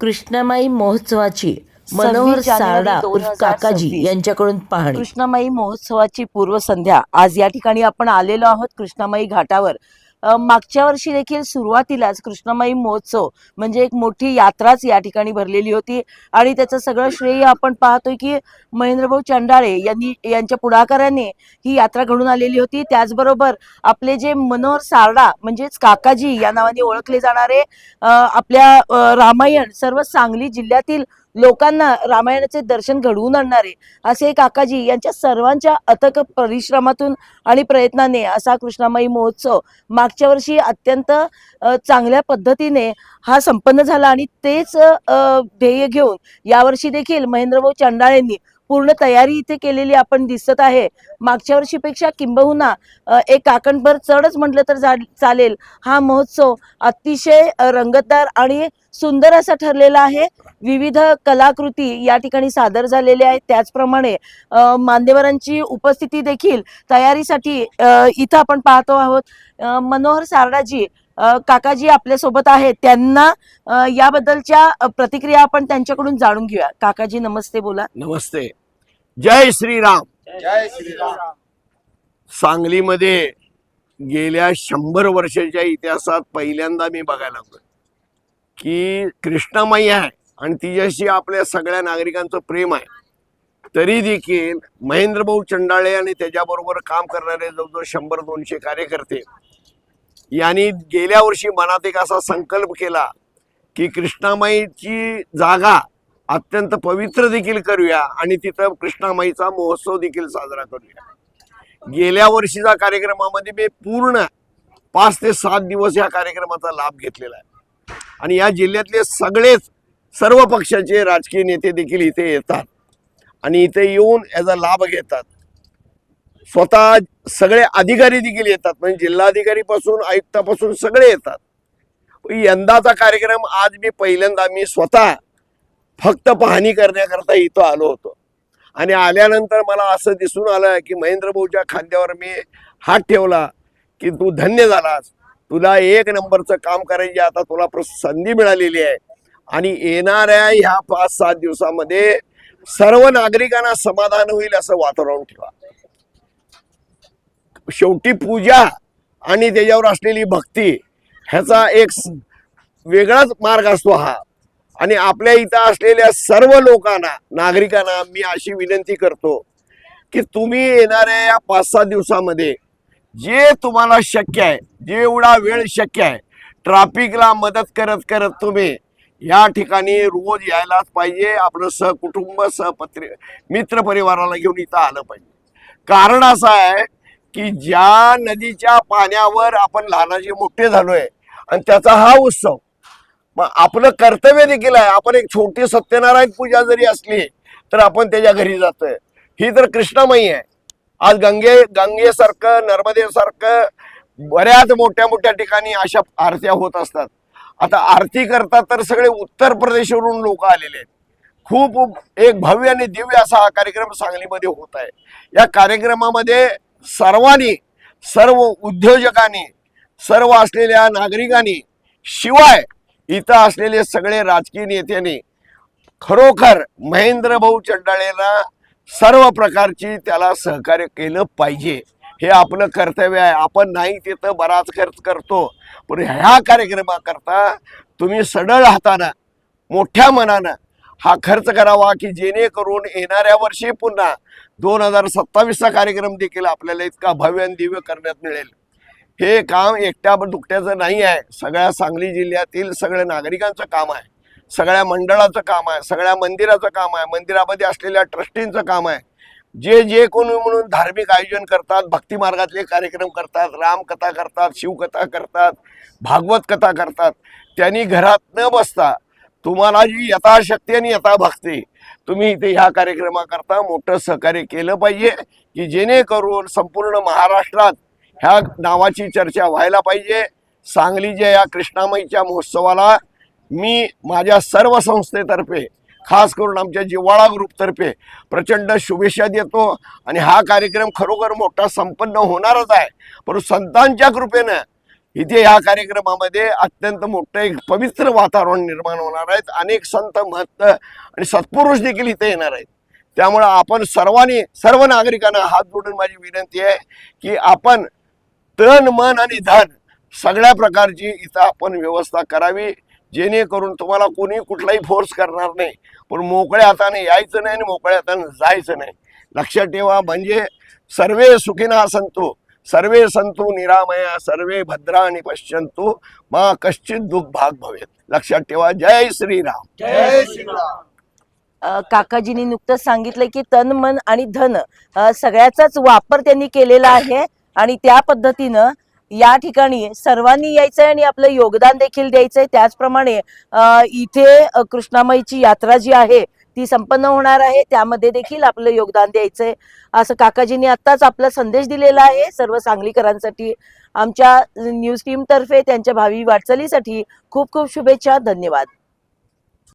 कृष्णमाई महोत्सवाची मनोहर सारडा काकाजी. यांच्याकडून पाहणी. कृष्णामाई महोत्सवाची पूर्वसंध्या. आज या ठिकाणी आपण आलेलो आहोत कृष्णामाई घाटावर. मागच्या वर्षी देखील सुरुवातीलाच कृष्णमाई महोत्सव म्हणजे एक मोठी यात्राच या ठिकाणी भरलेली होती. आणि त्याचं सगळं श्रेय आपण पाहतोय की महेंद्रभाऊ चंडाळे यांनी यांच्या पुढाकाराने ही यात्रा घडून आलेली होती. त्याचबरोबर आपले जे मनोहर सारडा म्हणजेच काकाजी या नावाने ओळखले जाणारे आपल्या रामायण सर्व सांगली जिल्ह्यातील लोकांना रामायणाचे दर्शन घडवून आणणारे असे काकाजी यांच्या सर्वांच्या अथक परिश्रमातून आणि प्रयत्नाने असा कृष्णामाई महोत्सव मागच्या वर्षी अत्यंत चांगल्या पद्धतीने हा संपन्न झाला. आणि तेच ध्येय घेऊन यावर्षी देखील महेंद्रभाऊ चंडाळेंनी पूर्ण तयारी इथे केलेली आपण दिसत आहे. मागच्या वर्षीपेक्षा किंबहुना एक काकणभर चढच म्हटलं तर चालेल. हा महोत्सव अतिशय रंगतदार आणि सुंदर असा ठरलेला आहे. विविध कलाकृती या ठिकाणी सादर झालेल्या आहेत. त्याचप्रमाणे मान्यवरांची उपस्थिती देखील तयारीसाठी इथं आपण पाहतो आहोत. मनोहर सारडाजी काकाजी आपल्यासोबत आहेत. त्यांना याबद्दलच्या प्रतिक्रिया आपण त्यांच्याकडून जाणून घेऊया. काकाजी नमस्ते बोला. नमस्ते. जय श्रीराम. जय श्रीराम. सांगलीमध्ये गेल्या शंभर वर्षाच्या इतिहासात पहिल्यांदा मी बघायला लागलो की कृष्णामाई आहे आणि तिच्याशी आपल्या सगळ्या नागरिकांचं प्रेम आहे. तरी देखील महेंद्रभाऊ चंडाळे आणि त्याच्याबरोबर काम करणारे जवळजवळ शंभर दोनशे कार्यकर्ते यांनी गेल्या वर्षी मनात एक असा संकल्प केला की कृष्णामाईची जागा अत्यंत पवित्र देखील करूया आणि तिथं कृष्णामाईचा महोत्सव देखील साजरा करूया. गेल्या वर्षीच्या कार्यक्रमामध्ये मी पूर्ण पाच ते सात दिवस या कार्यक्रमाचा लाभ घेतलेला आहे. आणि या जिल्ह्यातले सगळेच सर्व पक्षाचे राजकीय नेते देखील इथे येतात आणि इथे येऊन याचा लाभ घेतात. स्वतः सगळे अधिकारी देखील येतात. म्हणजे जिल्हाधिकारीपासून आयुक्तापासून सगळे येतात. यंदाचा कार्यक्रम आज मी पहिल्यांदा मी स्वतः फक्त पाहणी करण्याकरता इथं आलो होतो. आणि आल्यानंतर मला असं दिसून आलं की महेंद्र भाऊच्या खांद्यावर मी हात ठेवला की तू धन्य झालास. तुला एक नंबरचं काम करायची आता तुला संधी मिळालेली आहे. आणि येणाऱ्या ह्या पाच सात दिवसामध्ये सर्व नागरिकांना समाधान होईल असं वातावरण ठेवा. शेवटी पूजा आणि त्याच्यावर असलेली भक्ती ह्याचा एक वेगळाच मार्ग असतो हा. आणि आपल्या इथं असलेल्या सर्व लोकांना नागरिकांना मी अशी विनंती करतो की तुम्ही येणाऱ्या या पाच सहा दिवसामध्ये जे तुम्हाला शक्य आहे जेवढा वेळ शक्य आहे ट्राफिकला मदत करत करत तुम्ही या ठिकाणी रोज यायलाच पाहिजे. आपलं सहकुटुंब सहपत्रि मित्र परिवाराला घेऊन इथं आलं पाहिजे. कारण असं आहे की ज्या नदीच्या पाण्यावर आपण लहानाचे मोठे झालोय आणि त्याचा हा उत्सव मग आपलं कर्तव्य देखील आहे. आपण एक छोटी सत्यनारायण पूजा जरी असली तर आपण त्याच्या घरी जातोय. ही तर कृष्णामाई आहे. आज गंगे गंगेसारखं नर्मदेसारखं बऱ्याच मोठ्या मोठ्या ठिकाणी अशा आरत्या होत असतात. आता आरती करतात तर सगळे उत्तर प्रदेशवरून लोक आलेले आहेत. खूप एक भव्य आणि दिव्य असा हा कार्यक्रम सांगलीमध्ये होत आहे. या कार्यक्रमामध्ये सर्वांनी सर्व उद्योजकांनी सर्व असलेल्या नागरिकांनी शिवाय इथं असलेले सगळे राजकीय नेत्यांनी खरोखर महेंद्र भाऊ चंडाळेला सर्व प्रकारची त्याला सहकार्य केलं पाहिजे. हे आपलं कर्तव्य आहे. आपण नाही तिथं बराच खर्च करतो. पण ह्या कार्यक्रमाकरता तुम्ही सडळ हातानं मोठ्या मनानं हा खर्च करावा की जेणेकरून येणाऱ्या वर्षी पुन्हा दोन हजार सत्तावीसचा कार्यक्रम देखील आपल्याला इतका भव्य आणि दिव्य करण्यात मिळेल. हे काम एकट्या दुकट्याचं नाही आहे. सगळ्या सांगली जिल्ह्यातील सगळ्या नागरिकांचं काम आहे. सगळ्या मंडळाचं काम आहे. सगळ्या मंदिराचं काम आहे. मंदिरामध्ये असलेल्या ट्रस्टींचं काम आहे. जे जे कोणी म्हणून धार्मिक आयोजन करतात भक्ती मार्गातले कार्यक्रम करतात रामकथा करतात शिवकथा करतात भागवत कथा करतात त्यांनी घरात न बसता तुम्हाला जी यथाशक्ती आणि यथाभक्ती तुम्ही इथे ह्या कार्यक्रमाकरता मोठं सहकार्य केलं पाहिजे की जेणेकरून संपूर्ण महाराष्ट्रात ह्या नावाची चर्चा व्हायला पाहिजे. सांगलीच्या या कृष्णामाईच्या महोत्सवाला मी माझ्या सर्व संस्थेतर्फे खास करून आमच्या जिव्हाळा ग्रुपतर्फे प्रचंड शुभेच्छा देतो. आणि हा कार्यक्रम खरोखर मोठा संपन्न होणारच आहे. परंतु संतांच्या कृपेनं इथे या कार्यक्रमामध्ये अत्यंत मोठं एक पवित्र वातावरण निर्माण होणार आहेत अनेक संत महत्त आणि सत्पुरुष देखील इथे येणार आहेत. त्यामुळं आपण सर्वांनी सर्व नागरिकांना हात जोडून माझी विनंती आहे की आपण तन मन आणि धन सगळ्या प्रकारची इथं आपण व्यवस्था करावी. जेणेकरून तुम्हाला कोणी कुठलाही फोर्स करणार नाही. पण मोकळ्या हाताने यायचं नाही आणि मोकळ्या हाताने जायचं नाही. लक्षात ठेवा म्हणजे सर्वे सुखीना संतो. सर्वे संतु निरामया सर्वे भद्रा आणि पश्यंतु मा कश्चित दुःख भाग भवेत। लक्षात ठेवा जय श्रीराम। जय श्रीराम। काकाजींनी नुकतंच सांगितलं की तन मन आणि धन सगळ्याचाच वापर त्यांनी केलेला आहे आणि त्या पद्धतीनं या ठिकाणी सर्वांनी यायचंय आणि आपलं योगदान देखील द्यायचंय. त्याचप्रमाणे अ, इथे कृष्णामाईची यात्रा जी आहे ती संपन्न होणार आहे. त्यामध्ये देखील आपलं योगदान द्यायचंय. असं काकाजींनी आत्ताच आपला संदेश दिलेला आहे. सर्व सांगलीकरांसाठी आमच्या न्यूज टीम तर्फे त्यांच्या भावी वाटचालीसाठी खूप खूप शुभेच्छा. धन्यवाद.